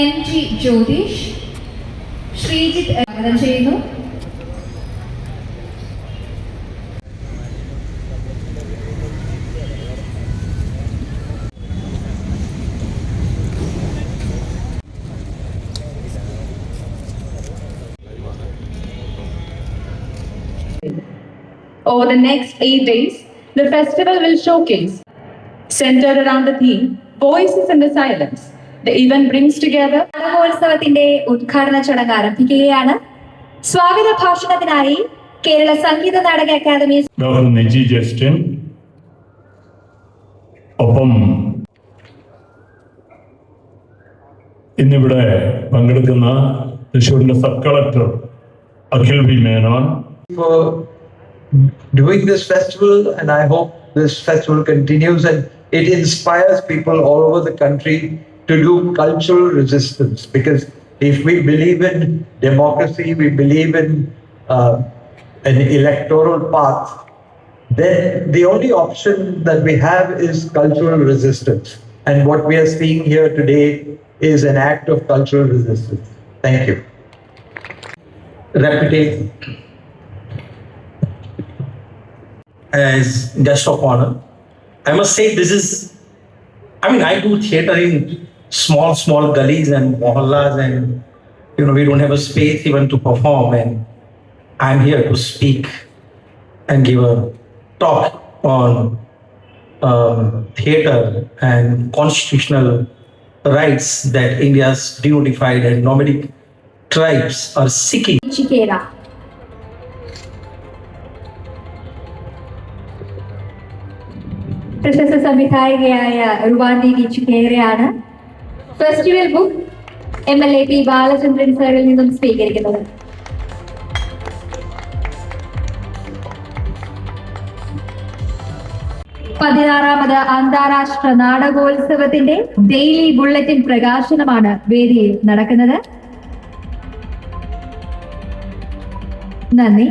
M G Jyothish Sreejith സ്വാഗതം ചെയ്യുന്നു Over the next eight days, the festival will showcase, centered around the theme Voices in the Silence. The event brings together നാടകോത്സവത്തിന്റെ ഉദ്ഘാടന ചടങ്ങ് ആരംഭിക്കുകയാണ് സ്വാഗത ഭാഷണത്തിനായി Kerala Sangeetha Nataka academy doctor നെജി Justin ഒപ്പം ഇന്നിവിടെ പങ്കെടുക്കുന്ന തൃശ്ശൂരിന്റെ sub collector Akhil V Menon doing this festival, and I hope this festival continues and it inspires people all over the country to do cultural resistance. Because if we believe in democracy, we believe in uh, an electoral path, then the only option that we have is cultural resistance. And what we are seeing here today is an act of cultural resistance. Thank you. reputation as guest of honor. I must say this is, I mean, I do theater in small, small gullies and mohallas and, you know, we don't have a space even to perform and I'm here to speak and give a talk on um, theater and constitutional rights that India's denotified and nomadic tribes are seeking. ചിക്കേര പ്രശസ്ത സംവിധായകയായ റുവാൻഡി ചിക്കേരയാണ് festival book M L A P Balachandran സാറിൽ നിന്നും സ്വീകരിക്കുന്നത്. പതിനാറാമത് അന്താരാഷ്ട്ര നാടകോത്സവത്തിന്റെ daily bulletin പ്രകാശനമാണ് വേദിയിൽ നടക്കുന്നത്. നന്ദി.